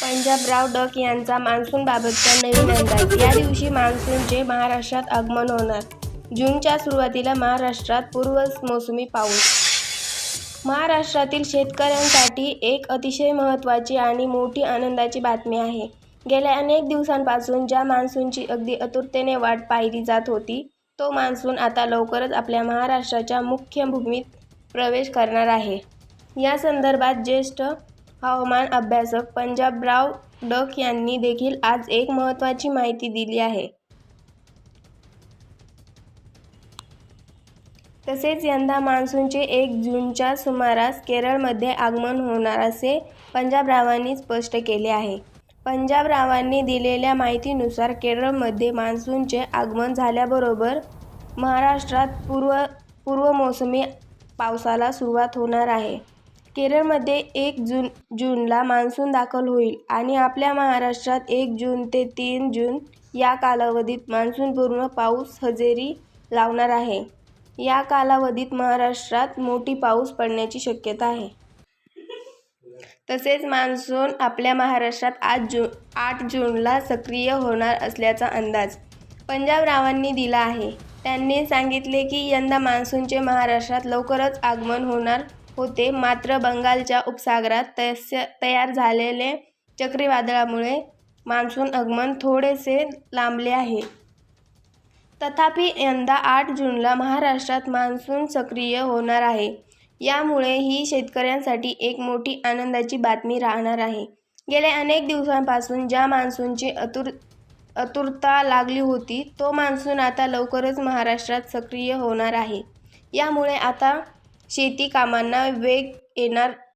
Panjabrao duck यांचा मान्सूनबाबतचा नवीन अंदाज. या दिवशी मान्सूनचे महाराष्ट्रात आगमन होणार. जूनच्या सुरुवातीला महाराष्ट्रात पूर्वमोसमी पाऊस. महाराष्ट्रातील शेतकऱ्यांसाठी एक अतिशय महत्त्वाची आणि मोठी आनंदाची बातमी आहे. गेल्या अनेक दिवसांपासून ज्या मान्सूनची अगदी आतुरतेने वाट पाहिली जात होती तो मान्सून आता लवकरच आपल्या महाराष्ट्राच्या मुख्य भूमीत प्रवेश करणार आहे. या संदर्भात ज्येष्ठ हवामान अभ्यासक पंजाबराव डक यांनी देखील आज एक महत्त्वाची माहिती दिली आहे. तसेच यंदा मान्सूनचे एक जूनच्या सुमारास केरळमध्ये आगमन होणार असे पंजाबरावांनी स्पष्ट केले आहे. पंजाबरावांनी दिलेल्या माहितीनुसार केरळमध्ये मान्सूनचे आगमन झाल्याबरोबर महाराष्ट्रात पूर्व पूर्वमोसमी पावसाला सुरुवात होणार आहे. केरळमध्ये एक जून जूनला मान्सून दाखल होईल आणि आपल्या महाराष्ट्रात एक जून ते तीन जून या कालावधीत मान्सूनपूर्व पाऊस हजेरी लावणार आहे. या कालावधीत महाराष्ट्रात मोठी पाऊस पडण्याची शक्यता आहे. तसेच मान्सून आपल्या महाराष्ट्रात आज जून आठ जूनला सक्रिय होणार असल्याचा अंदाज पंजाबरावांनी दिला आहे. त्यांनी सांगितले की यंदा मान्सूनचे महाराष्ट्रात लवकरच आगमन होणार होते. मात्र बंगालच्या उपसागरात तस्य तयार झालेले चक्रीवादळामुळे मान्सून आगमन थोडेसे लांबले आहे. तथापि यंदा आठ जूनला महाराष्ट्रात मान्सून सक्रिय होणार आहे. यामुळे ही शेतकऱ्यांसाठी एक मोठी आनंदाची बातमी राहणार आहे. गेल्या अनेक दिवसांपासून ज्या मान्सूनची अतुर आतुरता लागली होती तो मान्सून आता लवकरच महाराष्ट्रात सक्रिय होणार आहे. यामुळे आता शेती कामांना वेग येणार